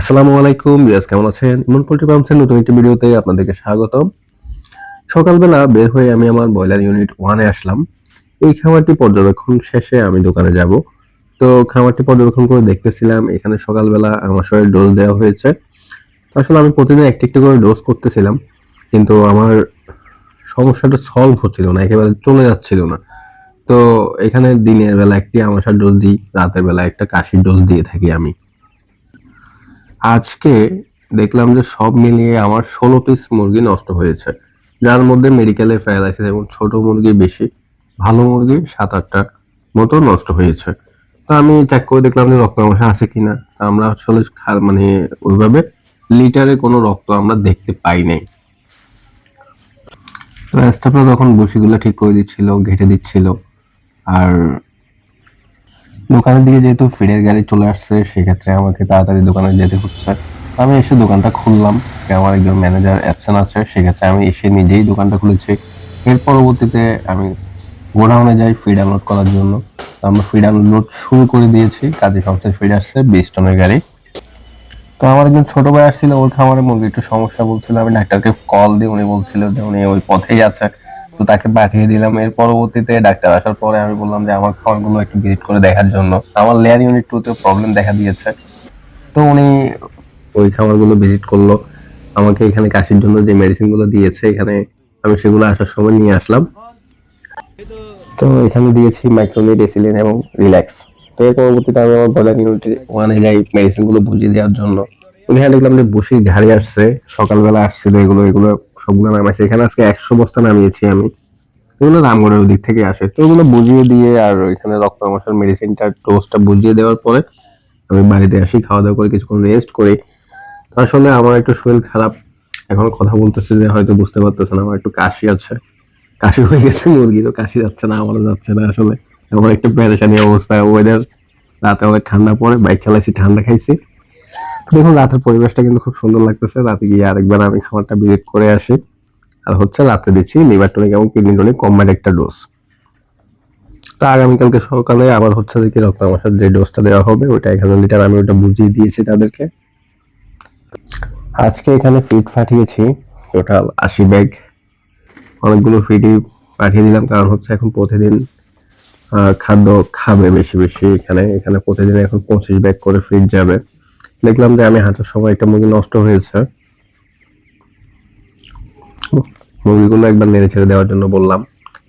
আসসালামু আলাইকুম বিয়াস কেমন আছেন? ইমন পোল্ট্রি ফার্মসের নতুন একটি ভিডিওতে আপনাদেরকে স্বাগতম। সকালবেলা বের হয়ে আমি আমার ব্রয়লার ইউনিট ওয়ানে আসলাম। এই খামারটি পর্যবেক্ষণ শেষে আমি দোকানে যাব। তো খামারটি পর্যবেক্ষণ করে দেখতেছিলাম, এখানে সকালবেলা আমার শরীর ডোজ দেওয়া হয়েছে। তো আসলে আমি প্রতিদিন একটি একটি করে ডোজ করতেছিলাম, কিন্তু আমার সমস্যাটা সলভ হচ্ছিল না, একেবারে চলে যাচ্ছিল না। তো এখানে দিনের বেলা একটি আমাশার ডোজ দিই, রাতের বেলা একটা কাশির ডোজ দিয়ে থাকি আমি। আজকে দেখলাম যে সব মিলিয়ে আমার ষোলো পিস মুরগি নষ্ট হয়েছে। যার মধ্যে মেডিকেলের প্যারালাইসিস এবং ছোট মুরগি বেশি, ভালো মুরগি সাত আটটা মতো নষ্ট হয়েছে। তো আমি চেক করে দেখলাম যে রক্ত আমাশা আছে কিনা। তা আমরা আসলে মানে ওইভাবে লিটারে কোনো রক্ত আমরা দেখতে পাই নাই। তো স্টাফরা তখন বসিগুলো ঠিক করে দিচ্ছিল, ঘেটে দিচ্ছিল। আর দোকানের দিকে যেহেতু ফিডের গাড়ি চলে আসছে, সেক্ষেত্রে আমাকে তাড়াতাড়ি দোকানে যেতে হচ্ছে। আমি এসে দোকানটা খুললাম। আজকে আমার একজন ম্যানেজার অ্যাবসেন্ট আছে, সেক্ষেত্রে আমি এসে নিজেই দোকানটা খুলেছি। এর পরবর্তীতে আমি গোডাউনে যাই ফিড আনলোড করার জন্য। আমরা ফিড আনলোড শুরু করে দিয়েছি। কাজী ফার্মসের ফিড আসছে বিশ টনের গাড়ি। তো আমার একজন ছোট ভাই আসছিল, ওর খামারে মুরগি একটু সমস্যা বলছিল। আমি ডাক্তারকে কল দিয়ে উনি বলছিল যে উনি ওই পথেই আছে। তো তাকে পাঠিয়ে দিলাম। এর পরবর্তীতে ডাক্তার আসার পরে আমি বললাম যে, আমার খামারগুলো একটু ভিজিট করে দেখার জন্য। আমার লেয়ার ইউনিট টুতে প্রবলেম দেখা দিয়েছে। তো উনি ওই খামারগুলো ভিজিট করল। আমাকে এখানে কাশির জন্য যে মেডিসিনগুলো দিয়েছে, এখানে আমি সেগুলো আসার সময় নিয়ে আসলাম। তো এখানে দিয়েছি মাইক্রোনিট এসিলিন এবং রিল্যাক্স তো এর পরবর্তীতে আমি আমার ব্রয়লার ইউনিটে ওয়ানে যাই মেডিসিনগুলো বুঝিয়ে দেওয়ার জন্য ওখানে দেখলাম যে বসে গাড়ি আসছে, সকালবেলা আসছিল এগুলো এগুলো সবগুলো নামাইছে। এখানে আজকে একশো বস্তা নামিয়েছি আমি। এগুলো রামগড়ের দিক থেকে আসে। তো ওগুলো বুঝিয়ে দিয়ে আর এখানে রক্ত মশার মেডিসিনটা ডোজটা বুঝিয়ে দেওয়ার পরে আমি বাড়িতে আসি খাওয়া দাওয়া করে কিছুক্ষণ রেস্ট করি। তো আসলে আমার একটু শরীর খারাপ। এখন কথা বলতেছে যে হয়তো বুঝতে পারতেছে না আমার একটু কাশি আছে। কাশি হয়ে গেছে, মুরগিরও কাশি যাচ্ছে না, আমারও যাচ্ছে না আসলে। আমার একটু প্যারেশানি অবস্থা ওয়েদার রাতে অনেক ঠান্ডা পড়ে বাইক চালাইছি, ঠান্ডা খাইছি। দেখুন, রাতের পরিবেশটা কিন্তু খুব সুন্দর লাগতেছে। রাতে গিয়ে আরেকবার আমি খাবারটা ভিজিট করে আসি। আর হচ্ছে রাত্রে দিচ্ছি লিভার টনিক এবং কিডনি টনিক কম্বাইন্ড একটা ডোজ তো আগামীকালকে সকালে আবার হচ্ছে কি রক্ত আমাশার যে ডোজটা দেওয়া হবে এক হাজার লিটার আমি ওটা বুঝিয়ে দিয়েছি তাদেরকে। আজকে এখানে ফিড পাঠিয়েছি টোটাল আশি ব্যাগ অনেকগুলো ফিডই পাঠিয়ে দিলাম, কারণ হচ্ছে এখন প্রতিদিন খাদ্য খাবে বেশি বেশি এখানে। এখানে প্রতিদিন এখন পঁচিশ ব্যাগ করে ফিট যাবে। দেখলাম যে আমি হাঁটার সময় একটা মুরগি নষ্ট হয়েছে। মুরগিগুলো একবার নেড়ে ছেড়ে দেওয়ার জন্য বললাম।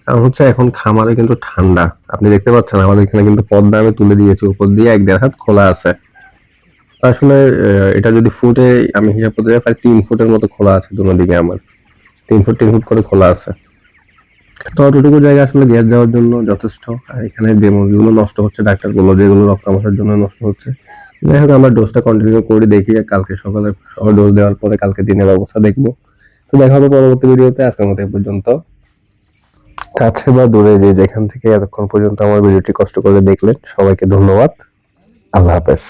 কারণ হচ্ছে এখন খামারে কিন্তু ঠান্ডা। আপনি দেখতে পাচ্ছেন, আমাদের এখানে কিন্তু পদ্মা আমি তুলে দিয়েছি। উপর দিয়ে এক দেড় হাত খোলা আছে। আসলে এটা যদি ফুটে, আমি হিসাব করতে যাই প্রায় তিন ফুটের মতো খোলা আছে দুনো দিকে আমার। তিন ফুট তিন ফুট করে খোলা আছে। তো অতটুকু জায়গা আসলে গ্যাস যাওয়ার জন্য যথেষ্ট। আর এখানে যে মুরগিগুলো নষ্ট হচ্ছে, ডাক্তারগুলো যেগুলো রক্ত আমাশার জন্য নষ্ট হচ্ছে। যাই হোক, আমরা ডোজটা কন্টিনিউ করে, দেখি কালকে সকালে সহ ডোজ দেওয়ার পরে কালকে দিনের অবস্থা দেখব। তো দেখা হবে পরবর্তী ভিডিওতে আজকের মতো পর্যন্ত। কাছে বা দূরে যে যেখান থেকে এতক্ষণ পর্যন্ত আমার ভিডিওটি কষ্ট করে দেখলেন, সবাইকে ধন্যবাদ। আল্লাহ হাফেজ।